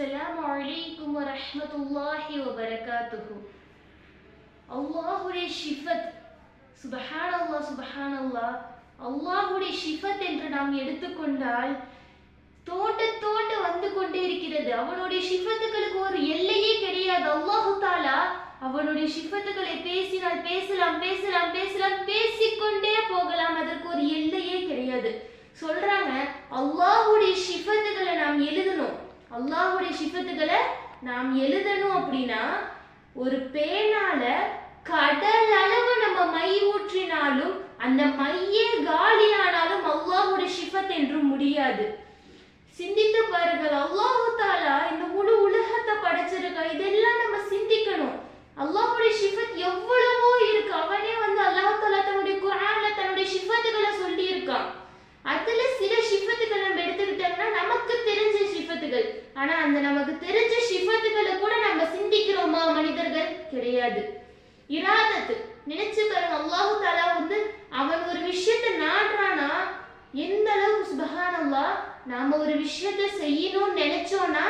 அஸ்ஸலாமு அலைக்கும் வரஹமத்துல்லாஹி வபரகாத்துஹு அல்லாஹுடைய ஷிஃபத் சுபஹான் அல்லா சுபஹான் அல்லா அல்லாஹுடைய ஷிஃபத் என்று நாம் எடுத்துக்கொண்டால் தோண்ட தோண்ட வந்து கொண்டே இருக்கிறது அவனுடைய ஷிஃபத்துகளுக்கு ஒரு எல்லையே கிடையாது அல்லாஹு தாலா அவனுடைய ஷிஃபத்துக்களை பேசினால் பேசலாம் பேசலாம் பேசலாம் பேசிக்கொண்டே போகலாம் அதற்கு ஒரு எல்லையே கிடையாது சொல்றாங்க அல்லாஹுடைய ஷிஃபத்துகளை நாம் எழுதணும் அல்லாஹுடைய ஷிஃபத்துகளை நாம் எழுதணும் அப்படின்னா ஒரு பேனால கடல் அளவு நம்ம மை ஊற்றினாலும் அந்த மையே காலியானாலும் அல்லாஹுடைய சிஃபத் என்றும் முடியாது. சிந்தித்து பாருங்கள் அல்லாஹு தாலா இந்த முழு உலகத்தை படைச்சிருக்கா இதெல்லாம் நம்ம சிந்திக்கணும் அல்லாஹுடைய ஷிஃபத் எவ்வளவோ இருக்கு அவனே வந்து அல்லாஹ் தாலா தன்னுடைய குரான்ல தன்னுடைய ஷிஃபத்துகளை சொல்லி இருக்கான் அதுல சில ஷிஃபத்துகள் நம்ம எடுத்துக்கிட்டோம்னா நமக்கு தெரிஞ்ச ஷிஃபத்துகள் ஆனா அந்த நமக்கு தெரிஞ்ச ஷிஃபத்துகளை கூட நம்ம சிந்திக்கிறோமா மனிதர்கள் கிடையாது இராதத்து நினைச்சு பாருங்க அல்லாஹு தாலா வந்து அவன் ஒரு விஷயத்தை நாடுறானா எந்த சுபஹானல்லா நாம ஒரு விஷயத்த செய்யணும்னு நினைச்சோம்னா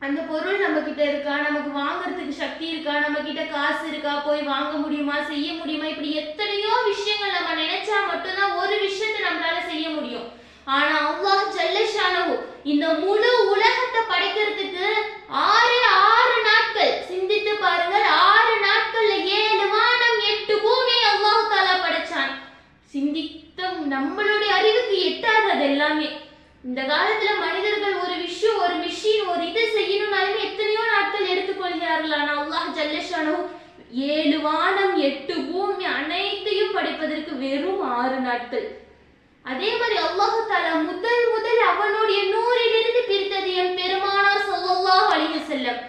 அந்த பொருள் நம்ம கிட்ட இருக்கா? நமக்கு வாங்குறதுக்கு சக்தி இருக்கா? நம்ம கிட்ட காசு இருக்கா? போய் வாங்க முடியுமா? செய்ய முடியுமா? இப்படி எத்தனையோ விஷயங்கள் நம்ம நினைச்சா மட்டும்தான் ஒரு விஷயத்தை நம்மளால செய்ய முடியும். ஆனா அல்லாஹ் ஜல்லஷானவு இந்த முழு உலகத்தை படைக்கிறதுக்கு ஆறு ஆறு நாட்கள் சிந்தித்து பாருங்கள் ஆறு நாட்கள்ல ஏழு வானம் எட்டு பூமி அல்லாஹ் தாலா படைச்சான். சிந்தித்த நம்மளும் எட்டாதது எல்லாமே இந்த காலத்துல மனிதர்கள் ஒரு விஷயம் ஒரு மிஷின் ஒரு இது செய்யணும்னாலுமே எத்தனையோ நாட்கள் எடுத்துக்கொள்கிறார்கள் ஆனா அல்லாஹ் ஜல்லஷானு ஏழு வானம் எட்டு பூமி அனைத்தையும் படைப்பதற்கு வெறும் ஆறு நாட்கள். அதே மாதிரி அல்லாஹு தாலா முதல் முதல் அவனுடைய நூறிலிருந்து பிரித்தது என் பெருமானார் ஸல்லல்லாஹு அலைஹி செல்லம்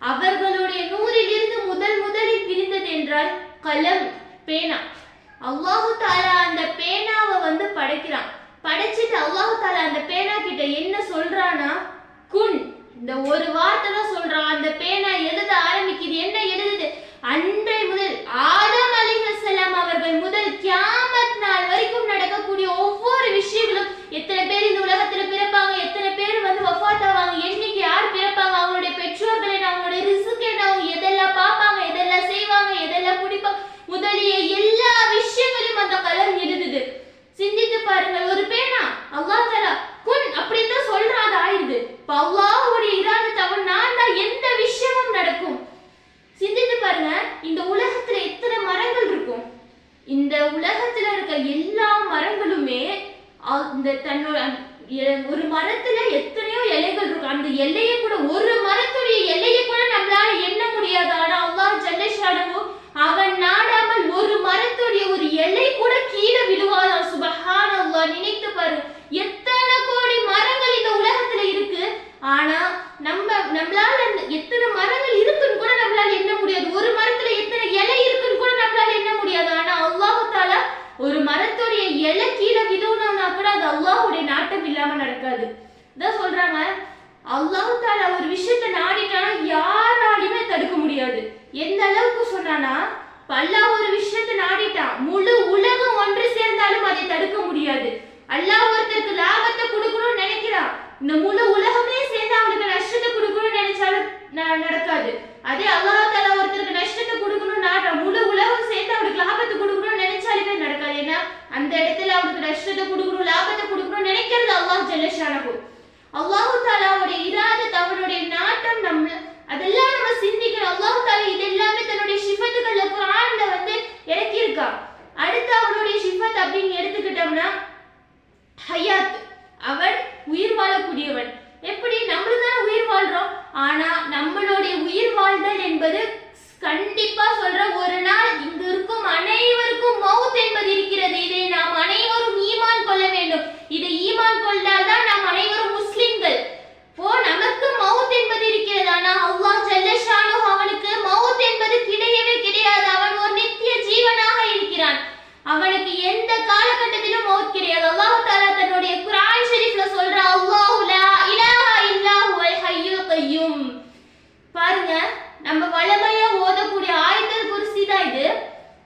அவர்களுடைய நூறிலிருந்து முதல் முதலில் பிரிந்தது என்றால் கலம் பேனா. அல்லாஹு தாலா அந்த பேனாவை வந்து படைக்கிறான். படைச்சிட்டு அல்லாஹால அந்த பேனா கிட்ட என்ன சொல்றானா குன். இந்த ஒரு வார்த்தை தான் சொல்றான். அந்த பேனா எழுத ஆரம்பிக்குது. என்ன எழுதுது? அந்த முதல் ஆதம் அலைஹிஸ்ஸலாம் அவர்கள் முதல் கியாமத் நாள் வரைக்கும் நடக்கக்கூடிய ஒவ்வொரு விஷயங்களும் எத்தனை பேர் இந்த உலகத்துல பிறப்பாங்க எத்தனை பேர் வந்து வஃபாத் ஆவாங்க என்னைக்கு யார் பிறப்பாங்க அவங்களுடைய பெற்றோர்கள் என்ன அவங்களுடைய ரிசுக் என்ன அவங்க எதெல்லாம் பார்ப்பாங்க எதெல்லாம் செய்வாங்க எதெல்லாம் குடிப்பாங்க முதலிய எல்லா விஷயங்களையும் அந்த கலம் எழுதுது சிந்தித்து பாருங்கள் ஒரு பேனா அல்லாஹ் தஆலா குன் அப்படின்னு தான் சொல்றான் அது ஆயிடுது இப்ப அல்லாஹ்வுடைய இராதத்தை அவன் நான் தான் எந்த விஷயமும் நடக்கும் சிந்தித்து பாருங்க இந்த உலகத்துல எத்தனை மரங்கள் இருக்கும் இந்த உலகத்துல இருக்க எல்லா மரங்களுமே அ- இந்த தன்னோட எ- ஒரு மரத்துல எத்தனையோ இலைகள் இருக்கும் அந்த எல்லையை கூட ஒரு மரத்துடைய எல்லையை கூட நம்மளால எண்ண முடியாது. ஆனா அல்லாஹ் ஜல்லஷானு அவன் நாடாமல் ஒரு மரத்துடைய ஒரு எல்லை கூட கீழே விழுவாதான். சுபஹான் அல்லாஹ் நினைத்து பாரு எத்தனை கோடி மரங்கள் இந்த உலகத்துல இருக்கு ஆனா நம்ம நம்மளால அந்த எத்தனை மரங்கள் இருக்குன்னு கூட நம்மளால எண்ண முடியாது ஒரு மரத்துல எத்தனை இலை இருக்குன்னு கூட நம்மளால எண்ண முடியாது ஆனா அல்லாஹ் தாலா ஒரு மரத்துடைய இலை கீழே விழுவணும்னா கூட அது அல்லாஹ்வுடைய நாட்டம் இல்லாம நடக்காது இதான் சொல்றாங்க அல்லாஹ் தாலா ஒரு விஷயத்தை நாடிட்டானா யாராலையுமே தடுக்க முடியாது எந்த அளவுக்கு சொன்னானா இப்ப அல்லாஹ் ஒரு விஷயத்தை நாடிட்டான் முழு உலகம் ஒன்று சேர்ந்தாலும் அதை தடுக்க முடியாது. அல்லாஹ் ஒருத்தருக்கு லாபத்தை கொடுக்கணும்னு நினைக்கிறான். இந்த முழு உலகமே சேர்ந்து அவனுக்கு நஷ்டத்தை கொடுக்கணும்னு நினைச்சாலும் ந- நடக்காது. அதே அல்லாஹ் தாலா ஒருத்தருக்கு நஷ்டத்தை கொடுக்கணும்னு முழு உலகம் சேர்ந்து அவனுக்கு லாபத்தை கொடுக்கணும்னு நினைச்சாலுமே நடக்காது. ஏன்னா அந்த இடத்துல அவனுக்கு நஷ்டத்தை கொடுக்கணும் லாபத்தை கொடுக்கணும்னு நினைக்கிறது அல்லாஹ் ஜல்லஷானகு அல்லாஹு தாலாவுடைய இராதத் அவனுடைய நாட்டம் நம்ம அதெல்லாம் நம்ம சிந்திக்கணும் அல்லாஹு தாலா இது எல்லாமே தன்னுடைய ஷிஃபத்துகள்ல குரான்ல வந்து இறக்கியிருக்கான் அடுத்து அவனுடைய ஷிஃபத் அப்படின்னு எடுத்துக்கிட்டோம்னா ஹயாத் அவன் உயிர் வாழக்கூடியவன் எப்படி நம்மளும் தான் உயிர் வாழ்றோம் ஆனா நம்மளுடைய உயிர் வாழ்தல் என்பது கண்டிப்பா சொல்ற ஒரு நாள் இங்கு இருக்கும் அனைவருக்கும் மவுத் என்பது இருக்கிறது இதை நாம் அனைவரும் ஈமான் கொள்ள வேண்டும் இதை ஈமான் கொண்டால்தான் நாம் அனைவரும் முஸ்லிம்கள் ஓ நமக்கு மவுத் என்பது இருக்கிறது ஆனா அல்லாஹ் ஜல்லஷானு அவனுக்கு மவுத் என்பது கிடையவே கிடையாது அவன் ஒரு நித்திய ஜீவனாக இருக்கிறான் அவனுக்கு எந்த காலகட்டத்திலும் மவுத் கிடையாது அல்லாஹ் தஆலா தன்னுடைய குர்ஆன் ஷரீஃப்ல சொல்ற அல்லாஹு லா இலாஹா இல்லா ஹுவல் ஹய்யுல் கய்யூம் பாருங்க நம்ம வளமையா ஓதக்கூடிய ஆயத்தல் குர்சி தான் இது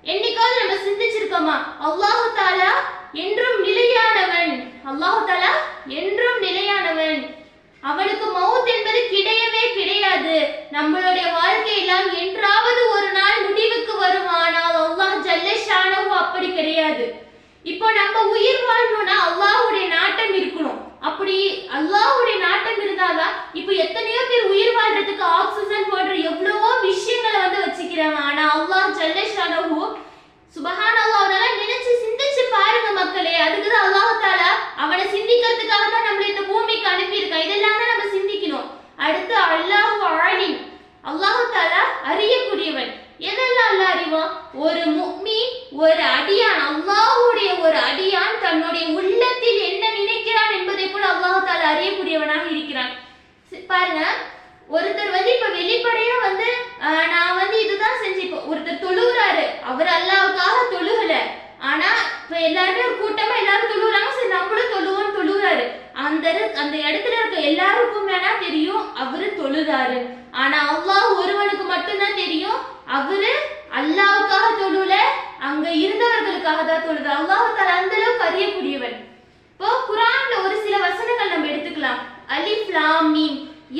என்னைக்காவது நம்ம சிந்திச்சிருக்கோமா அல்லாஹு தாலா என்றும் நிலையானவன் அல்லாஹு தாலா என்றும் நிலையானவன் அவனுக்கு மவுத் என்பது கிடையவே கிடையாது நம்மளுடைய வாழ்க்கையெல்லாம் என்றாவது ஒரு நாள் முடிவுக்கு வரும் ஆனால் அல்லாஹ் ஜல்லஷானஹு அப்படி கிடையாது இப்போ நம்ம உயிர் வாழணும்னா அல்லாஹ்வுடைய நாட்டம் இருக்கணும் அப்படி அல்லாஹ்வுடைய நாட்டம் இருந்தாதான் இப்போ எத்தனையோ பேர் உயிர் வாழ்றதுக்கு ஆக்சிஜன் போன்ற எவ்வளவோ விஷயங்களை வந்து வச்சுக்கிறாங்க ஆனா அல்லாஹ் ஜல்லஷானஹு சுபஹான் அல்லாஹ்னால நினைச்சு சிந்திச்சு பாருங்க மக்களே. அதுக்கு தான் அல்லாஹ் தாலா அவனை சிந்திக்கிறதுக்காக தான் நம்மள இந்த பூமிக்கு அனுப்பியிருக்கான் இதெல்லாம் தான் நம்ம சிந்திக்கணும். அடுத்து அல்லாஹ் ஆலிம். அல்லாஹ் தாலா அறியக்கூடியவன். எதெல்லாம் அல்ல அறிவான்? ஒரு முக்மி ஒரு அடியான். அல்லாஹுடைய ஒரு அடியான் தன்னுடைய உள்ளத்தில் என்ன நினைக்கிறான் என்பதை கூட அல்லாஹ் தாலா அறியக்கூடியவனாக இருக்கிறான். சி- பாருங்க. ஒருத்தர் வந்து இப்ப வெளிப்படையா வந்து நான் வந்து இதுதான் செஞ்சு இப்போ ஒருத்தர் தொழுகிறாரு. அவர் அல்லாவுக்காக தொழுகல. ஆனா இப்ப எல்லாருமே ஒரு கூட்டமா எல்லாரும் தொழுகிறாங்க. சரி நம்மளும் தொழுவோம் தொழுகிறாரு. அந்த அந்த இடத்துல இருக்க எல்லாருக்கும் வேணா தெரியும் அவரு தொழுதாரு. ஆனா அல்லாஹ் ஒருவனுக்கு மட்டும்தான் தெரியும் அவரு அல்லாவுக்காக தொழுல அங்க இருந்தவர்களுக்காக தான் தொழுது. அல்லாஹ் தாலா அந்த அளவுக்கு அறியக்கூடியவன். இப்போ குரான்ல ஒரு சில வசனங்கள் நம்ம எடுத்துக்கலாம். அலிஃப் லாம்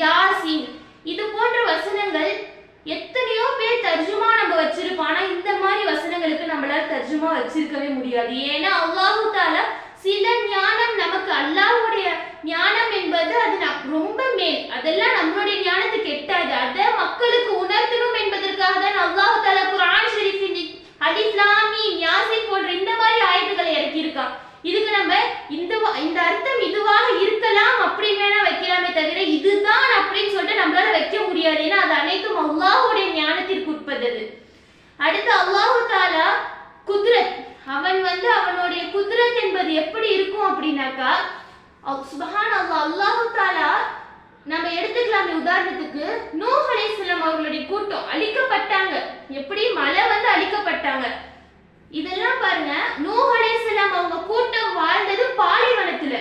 யாசின் இது போன்ற வசனங்கள் எத்தனையோ பேர் தர்ஜுமா நம்ம வச்சிருப்போம். ஆனா இந்த மாதிரி வசனங்களுக்கு நம்மளால தர்ஜுமா வச்சிருக்கவே முடியாது. ஏன்னா அல்லாஹு தாலா சில ஞானம் நமக்கு அல்லாஹுடைய ஞானம் என்பது அது நம்- ரொம்ப மேல். அதெல்லாம் நம்மளுடைய ஞானத்துக்கு எட்டாது அதை மக்களுக்கு உணர்த்தணும் என்பதற்காக தான் அல்லாஹு தாலா குரான் ஷெரீஃபின் அலிஸ்லாமி லாம் போன்ற இந்த மாதிரி ஆயுதங்களை இறக்கியிருக்கான். இதுக்கு நம்ம இந்த இந்த அர்த்தம் இதுவாக இருக்கலாம் அப்படின்னு வேணா வைக்கலாமே தவிர இதுதான் அப்படின்னு சொல்லிட்டு நம்மளால வைக்க முடியாது. ஏன்னா அது அனைத்தும் அல்லாஹுடைய ஞானத்திற்கு உட்பட்டது. அடுத்து அல்லாஹு தாலா குத்ரத். அவன் வந்து அவனுடைய குத்ரத் என்பது எப்படி இருக்கும் அப்படின்னாக்கா அவ் சுபஹான் அல்லாஹ் அல்லாஹு தாலா நம்ம எடுத்துக்கலாமே உதாரணத்துக்கு நூஹ் அலைஹிஸ்ஸலாம் அவர்களுடைய கூட்டம் அழிக்கப்பட்டாங்க. எப்படி? மலை வந்து அழிக்கப்பட்டாங்க. இதெல்லாம் பாருங்க நூஹ் அலைஹிஸ்ஸலாம் அவங்க கூட்டம் வாழ்ந்தது பாலைவனத்துல.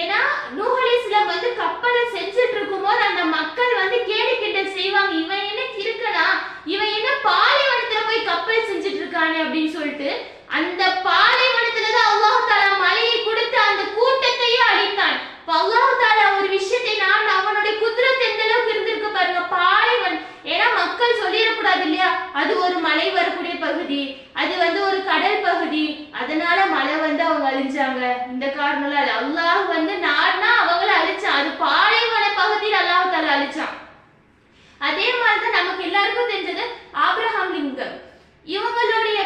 ஏன்னா நூஹ் அலைஹிஸ்ஸலாம் வந்து கப்பலை செஞ்சுட்டு இருக்கும்போது அந்த மக்கள் வந்து கேடு கிட்ட செய்வாங்க. இவன் என்ன கிறுக்கனா இவன் என்ன பாலைவனத்துல போய் கப்பல் செஞ்சுட்டு இருக்கானே அப்படின்னு சொல்லிட்டு அந்த பாலைவனத்துல தான் அல்லாஹ் தாலா மலையை கொடுத்து அந்த கூட்டத்தையே அழித்தான் இப்ப அல்லாஹ் தாலா ஒரு விஷயத்தை நான் அவனுடைய குதிரத் எந்த அளவுக்கு இருந்திருக்கு பாருங்க பாலைவன் ஏன்னா மக்கள் சொல்லிடக்கூடாது இல்லையா அது ஒரு மலை வரக்கூடிய பகுதி அது வந்து ஒரு கடல் பகுதி அதனால மழை வந்து அவங்க அழிஞ்சாங்க இந்த காரணம்லாம் இல்ல அல்லாஹ் வந்து நார்னா அவங்கள அழிச்சான் அது பாலைவன பகுதியில் அல்லாஹ் தாலா அழிச்சான் அதே மாதிரிதான் நமக்கு எல்லாருக்கும் தெரிஞ்சது ஆப்ரஹாம் லிங்கம். இவங்களுடைய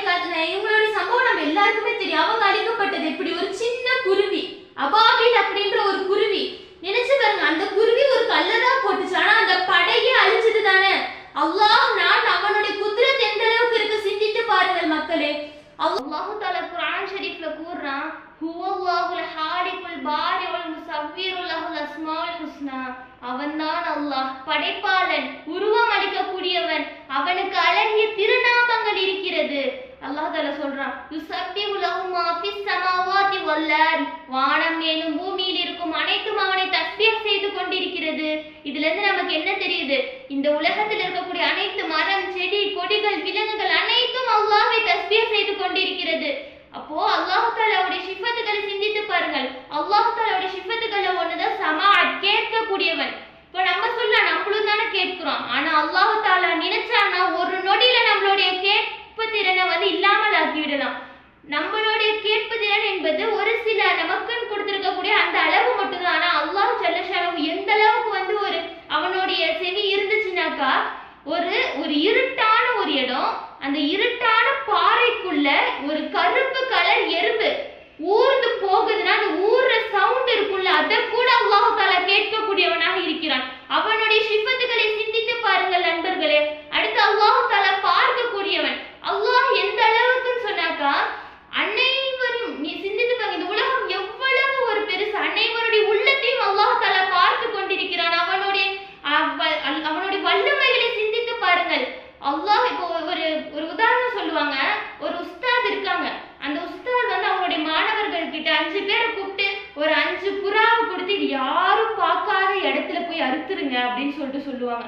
இவங்களுடைய சம்பவம் நம்ம எல்லாருக்குமே தெரியும். அவங்க அழிக்கப்பட்டது இப்படி ஒரு சின்ன குருவி. அபாபில் அப்படின்ற ஒரு குருவி. நினைச்சு பாருங்க அந்த குருவி ஒரு கல்லதான் போட்டுச்சு. ஆனா அந்த படையே அழிஞ்சது தானே? அல்லாஹ் நான் அவனுடைய குதிரத் எந்த அளவுக்கு இருக்கு சிந்தித்து பாருங்கள் மக்களே. அல்லாஹு தாலா குரான் ஷரீஃப்ல கூறுறான் ஹுவல்லாஹுல் ஹாலிகுல் பாரிவல் முஸவ்விருல் அஸ்மால் ஹுஸ்னா. அவன்தான் அல்லாஹ் படைப்பாளன் உருவம் அளிக்கக்கூடியவன். அவனுக்கு அழகிய திருநாமங்கள் இருக்கிறது. அல்லாஹ் தால சொல்றான் யுசப்பி உலகுமா ஃபிஸ் ஸமாவாதி வானம் மேலும் பூமியில் இருக்கும் அனைத்தும் அவனை தஸ்பீஹ் செய்து கொண்டிருக்கிறது. இதுல இருந்து நமக்கு என்ன தெரியுது? இந்த உலகத்தில் இருக்கக்கூடிய அனைத்து மரம் செடி கொடிகள் விலங்குகள் அனைத்தும் அல்லாஹை தஸ்பீஹ் செய்து கொண்டிருக்கிறது. அப்போ அல்லாஹ் தாலாவுடைய சிஃபத்துகளை சிந்தித்து பாருங்கள். அல்லாஹ் தாலாவுடைய சிஃபத்துகளை ஒண்ணுதான் சமாஅத் கேட்கக்கூடியவன். இப்போ நம்ம சொல்ல நம்மளும் தானே கேட்கிறோம். ஆனா அல்லாஹ் தாலா நினைச்சானா ஒரு நொடியில நம்மளுடைய கேட்பு திறனை வந்து இல்லாமல் ஆக்கி விடலாம். நம்மளுடைய கேட்பு திறன் என்பது ஒரு சில நம்ம கொடுத்திருக்கக்கூடிய அந்த அளவு மட்டும்தான் ஆனா அல்லாஹ் ஜல்லஷானு எந்த அளவுக்கு வந்து ஒரு அவனுடைய செவி இருந்துச்சுனாக்கா ஒரு ஒரு இருட்டான ஒரு இடம் அந்த இருட்டான பாறைக்குள்ள ஒரு கருப்பு கலர் எறும்பு ஊர்ந்து போகுதுன்னா அந்த ஊர்ற சவுண்ட் இருக்கும்ல அதை கூட அல்லாஹ் தாலா கேட்கக்கூடியவனாக இருக்கிறான் அவனுடைய சிஃபத்துகளை சிந்தித்து பாருங்கள் நண்பர்களே அடுத்து அல்லாஹ் தாலா பார்க்கக்கூடியவன் அல்லாஹ் எந்த அளவுக்குன்னு சொன்னாக்கா அனைவரும் நீ சிந்தித்து பாருங்க இந்த உலகம் எவ்வளவு ஒரு பெருசு அனைவருடைய உள்ளத்தையும் அல்லாஹ் தாலா பார்த்து கொண்டிருக்கிறான் அவனுடைய அவ- அல்- அவனுடைய வல்லமைகளை சிந்தித்து பாருங்கள் அல்லாஹ் இப்போ ஒரு ஒரு உதாரணம் சொல்லுவாங்க ஒரு உஸ்தாத் இருக்காங்க அந்த உஸ்தாத் வந்து அவங்களுடைய மாணவர்கள் கிட்ட அஞ்சு பேரை கூப்பிட்டு ஒரு அஞ்சு புறாவை கொடுத்து இது யாரும் பார்க்காத இடத்துல போய் அறுத்துருங்க அப்படின்னு சொல்லிட்டு சொல்லுவாங்க.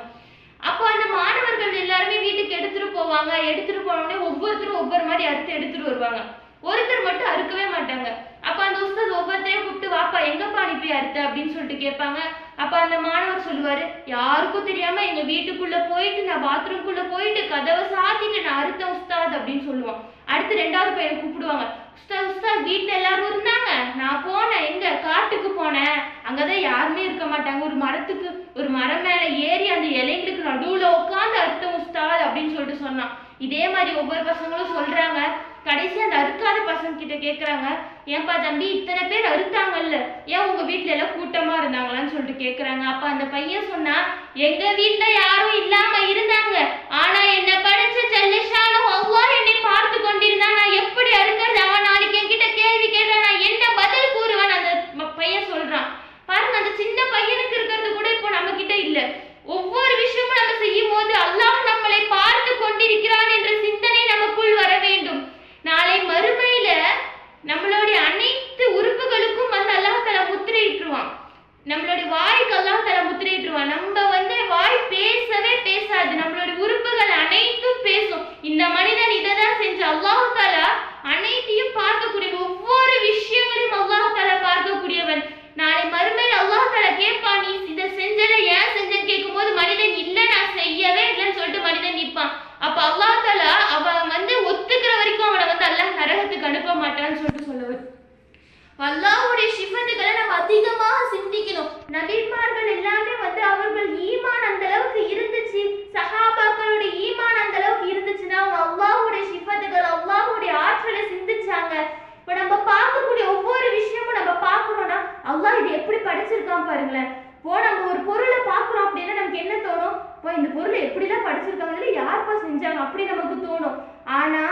அப்போ அந்த மாணவர்கள் எல்லாருமே வீட்டுக்கு எடுத்துட்டு போவாங்க. எடுத்துட்டு போனோடனே ஒவ்வொருத்தரும் ஒவ்வொரு மாதிரி அறுத்து எடுத்துட்டு வருவாங்க. ஒருத்தர் மட்டும் அறுக்கவே மாட்டாங்க. அப்ப அந்த உஸ்தாத் ஒவ்வொருத்தரையும் கூப்பிட்டு வாப்பா எங்கப்பா நீ போய் அறுத்த? அப்படின்னு சொல்லிட்டு கேட்பாங்க. அப்ப அந்த மாணவர் சொல்லுவாரு யாருக்கும் தெரியாம எங்க வீட்டுக்குள்ள போயிட்டு நான் பாத்ரூம்குள்ள போயிட்டு கதவை சாத்திட்டு நான் அறுத்த உஸ்தாத் அப்படின்னு சொல்லுவான். அடுத்து ரெண்டாவது பையனை கூப்பிடுவாங்க. உஸ்தாத் உஸ்தாத் வீட்டுல எல்லாரும் இருந்தாங்க? நான் போனேன். எங்க? காட்டுக்கு போனேன். அங்கதான் யாருமே இருக்க மாட்டாங்க. ஒரு மரத்துக்கு ஒரு மரம் மேல ஏறி அந்த இலைங்களுக்கு நடுவுல உட்காந்து அர்த்தம் உஸ்தாத் அப்படின்னு சொல்லிட்டு சொன்னான். இதே மாதிரி ஒவ்வொரு பசங்களும் சொல்றாங்க. கடைசி அந்த அறுக்காத பசங்க கிட்ட கேக்குறாங்க. ஏன்பா தம்பி இத்தனை பேர் அறுத்தாங்கல்ல. ஏன் உங்க வீட்டுல எல்லாம் கூட்டமா இருந்தாங்களான்னு சொல்லிட்டு கேக்குறாங்க. அப்ப அந்த பையன் சொன்னா எங்க வீட்டுல யாரும் இல்லாம இருந்தாங்க. ஆனா என்ன படைச்ச ஜல்லிஷானு அல்லாஹ் என்னை பார்த்து கொண்டிருந்தான் நான் எப்படி அறுக்கிறது அவன் நாளைக்கு என்கிட்ட கேள்வி கேட்டா நான் என்ன பதில் கூறுவேன் அந்த ம- பையன் சொல்றான் பாருங்க அந்த சின்ன பையனுக்கு இருக்கிறது கூட இப்போ நம்ம கிட்ட இல்ல ஒவ்வொரு விஷயமும் நம்ம செய்யும் போது அல்லாஹ் நம்மளை பார்த்து கொண்டிருக்கிறான் என்ற சிந்தனை நமக்குள் வர வேண்டும் நாளை மறுமையில நம்மளுடைய அனைத்து உறுப்புகளுக்கும் வந்து அல்லாஹ் தலா முத்திரையிட்டுருவான் நம்மளுடைய வாய்க்கு அல்லாஹ் தலா முத்திரையிட்டுருவான் நம்ம வந்து வாய் பேசவே பேசாது நம்மளுடைய உறுப்புகள் அனைத்தும் பேசும் இந்த மனிதன் இதை தான் செஞ்ச அல்லாஹு தாலா அனைத்தையும் பார்க்கக்கூடிய ஒவ்வொரு விஷயங்களையும் அல்லாஹு தாலா பார்க்கக்கூடியவன். நாளை மறுமையில் அல்லாஹு தாலா கேட்பான் நீ இதை செஞ்சல ஏன் செஞ்சன்னு கேட்கும்போது மனிதன் இல்ல நான் செய்யவே இல்லைன்னு சொல்லிட்டு மனிதன் நிற்பான். அப்ப அல்லாஹ் தாலா அவன் வந்து ஒத்துக்கிற வரைக்கும் அவனை வந்து அல்லாஹ் நரகத்துக்கு அனுப்ப மாட்டான்னு சொல்லிட்டு சொல்லுவார். அல்லாஹ்வுடைய சிஃபத்துகளை நம்ம அதிகமாக சிந்திக்கணும். நபிமார்கள் எல்லாமே வந்து அவர்கள் ஈமான் அந்த அளவுக்கு இருந்துச்சு. சஹாபாக்களுடைய ஈமான் அந்த அளவுக்கு இருந்துச்சுன்னா அவங்க அல்லாஹ்வுடைய சிஃபத்துகள் அல்லாஹ்வுடைய ஆற்றலை சிந்திச்சாங்க. இப்ப நம்ம பார்க்கக்கூடிய ஒவ்வொரு விஷயமும் நம்ம பார்க்கறோம்னா அல்லாஹ் இது எப்படி படைச்சிருக்கான் பாருங்களேன். இப்போ நம்ம ஒரு பொருளை பார்க்குறோம் அப்படின்னா நமக்கு என்ன தோணும்? இப்போ இந்த பொருளை எப்படிலாம் படைச்சிருக்காங்க இதுல யாருப்பா செஞ்சாங்க அப்படி நமக்கு தோணும். ஆனா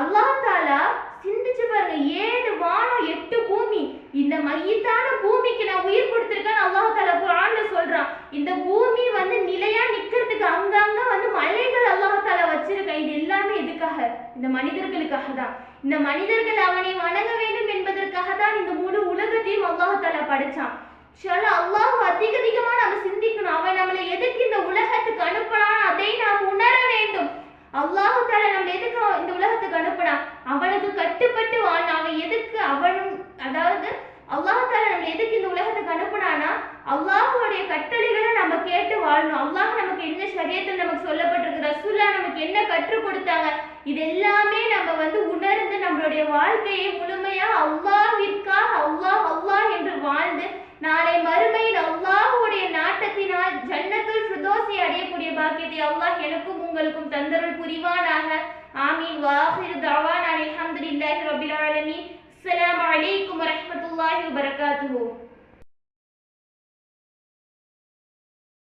அல்லாஹ் தாலா சிந்திச்சு பாருங்க. ஏழு வானம் எட்டு பூமி. இந்த மையத்தான பூமிக்கு நான் உயிர் கொடுத்துருக்கேன்னு அல்லாஹ் தாலா குரான்ல சொல்றான். இந்த பூமி வந்து நிலையா நிக்கிறதுக்கு அங்கங்க வந்து மலைகள் அல்லாஹ் தாலா வச்சிருக்கேன் இது எல்லாமே எதுக்காக? இந்த மனிதர்களுக்காக தான். இந்த மனிதர்கள் அவனை வணங்க வேண்டும் என்பதற்காக தான் இந்த முழு உலகத்தையும் அல்லாஹ் தாலா படைச்சான். ஷாலா அல்லாஹ் அதிக அதிகமா நம்ம சிந்திக்கணும். அவன் நம்மளை எதுக்கு இந்த உலகத்துக்கு அனுப்பலாம் அதை நாம் உணர வேண்டும். அல்லாஹு தாலா நம்ம எதுக்கு இந்த உலகத்துக்கு அனுப்பினா? அவனுக்கு கட்டுப்பட்டு வாழணும் அவன் எதுக்கு அவனும் அதாவது அல்லாஹு தாலா நம்ம எதுக்கு இந்த உலகத்துக்கு அனுப்புனானா அல்லாஹுடைய கட்டளைகளை நம்ம கேட்டு வாழணும். அல்லாஹ் நமக்கு என்ன சரியத்தில் நமக்கு சொல்லப்பட்டிருக்கு. ரசூல்லா நமக்கு என்ன கற்றுக் கொடுத்தாங்க? இது எல்லாமே நம்ம வந்து உணர்ந்து நம்மளுடைய வாழ்க்கையை முழுமையா அல்லாஹிற்காக அல்லாஹ் அல்லாஹ் என்று வாழ்ந்து நாளை மறுமையில் அல்லாஹ் ஜன்னத்துல் அடையக்கூடிய பாக்கியத்தை அல்லாஹ் எனக்கும் உங்களுக்கும் தந்தருள் புரிவானாக. ஆமீன். வாஹிர் தவான் அலி அல்ஹம்துலில்லாஹி ரபில் ஆலமீன். அஸ்ஸலாமு அலைக்கும் வரஹ்மத்துல்லாஹி வபரகாத்துஹு.